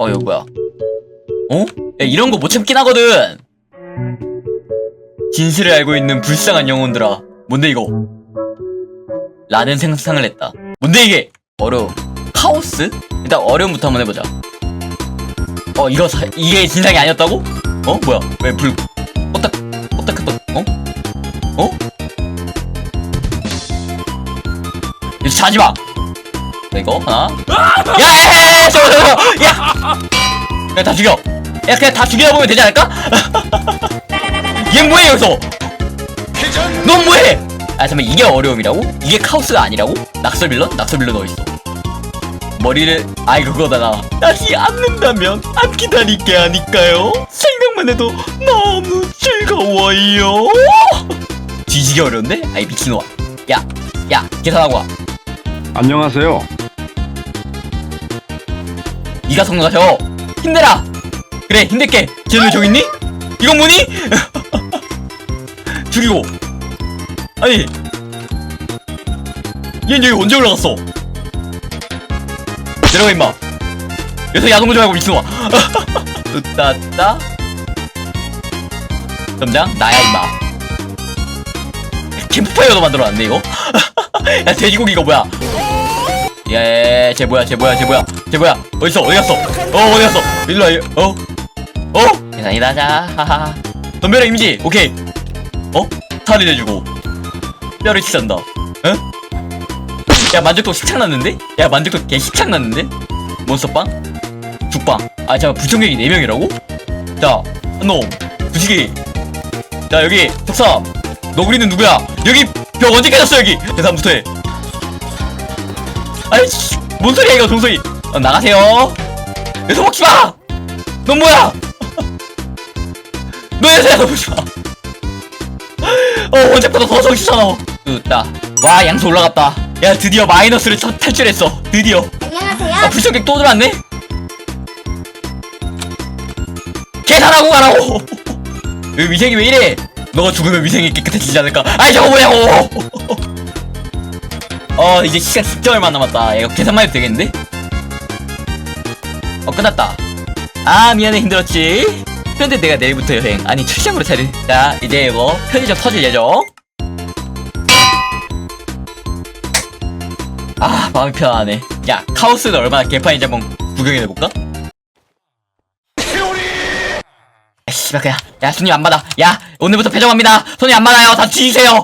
어 이거 뭐야? 어? 야, 이런 거 못 참긴 하거든! 진실을 알고 있는 불쌍한 영혼들아. 뭔데 이거? 라는 생각을 했다. 뭔데 이게? 어려움 카오스? 일단 어려움부터 한번 해보자. 어 이거 사, 이게 진상이 아니었다고? 어? 뭐야? 왜 불 껐다 껐다 켰다 어? 어? 이거 자지마 이거 하나. 야야야야 저거 야! 그냥 다 죽여. 야 그냥 다 죽이다 보면 되지 않을까? 얘 뭐해 여기서? 넌 뭐해? 아 잠깐만 이게 어려움이라고? 이게 카오스가 아니라고? 낙설빌런? 낙설빌런 어딨어? 머리를 아이 그거다가 다시 앉는다면 안 기다릴게 하니까요. 생각만 해도 너무 즐거워요. 뒤지기 어려운데? 아이 미친놈아. 야야 계산하고 와. 안녕하세요. 네가 성공하셔. 힘내라. 그래 힘낼게. 쟤는 저기 있니? 이건 뭐니? 죽이고. 아니. 얘는 여기 언제 올라갔어? 내려가 임마. 여기서 야동 좀 하고 미친놈아. 으따따. 점장 나야 임마. 캠프파이어도 만들어놨네 이거. 야 돼지고기 이거 뭐야 야야야 쟤 뭐야 쟤 뭐야 쟤 뭐야 쟤 뭐야 어딨어 어디 갔어 어 어디 갔어 일로 와 일- 어? 어? 계산이다 자 하하 덤벼라 이미지 오케이 어? 탈이 내주고 뼈를 치san다 응? 야 만족도 식창 났는데? 야 만족도 개 식창 났는데? 몬스터빵? 죽빵 아 잠깐 부청객이 4 명이라고? 자 한놈 부시기 자 여기 턱삼 너구리는 누구야? 여기 벽 언제 깨졌어 여기 계산부터 해 아이씨 뭔 소리야 이거 동소리 어, 나가세요. 여기서 먹지마! 넌 뭐야? 너 여자야 너 보지 마? 어 언제부터 더 정신 차려. 으따 와 양수 올라갔다. 야 드디어 마이너스를 차- 탈출했어. 드디어. 안녕하세요. 아 불청객 또 들어왔네? 계산하고 가라고! 왜 위생이 왜 이래? 너가 죽으면 위생이 깨끗해지지 않을까? 아이 저거 뭐냐고 어 이제 시간 진짜 얼마 안 남았다. 이거 계산만 해도 되겠는데? 어 끝났다. 아 미안해 힘들었지. 그런데 내가 내일부터 여행. 아니 출장으로 차를 자 이제 이거 편의점 터질 예정. 아 마음이 편하네. 야 카오스는 얼마나 개판인지 한번 구경해볼까? 씨발 그냥. 야 손님 안 받아. 야 오늘부터 배정합니다. 손님 안 받아요. 다 뒤지세요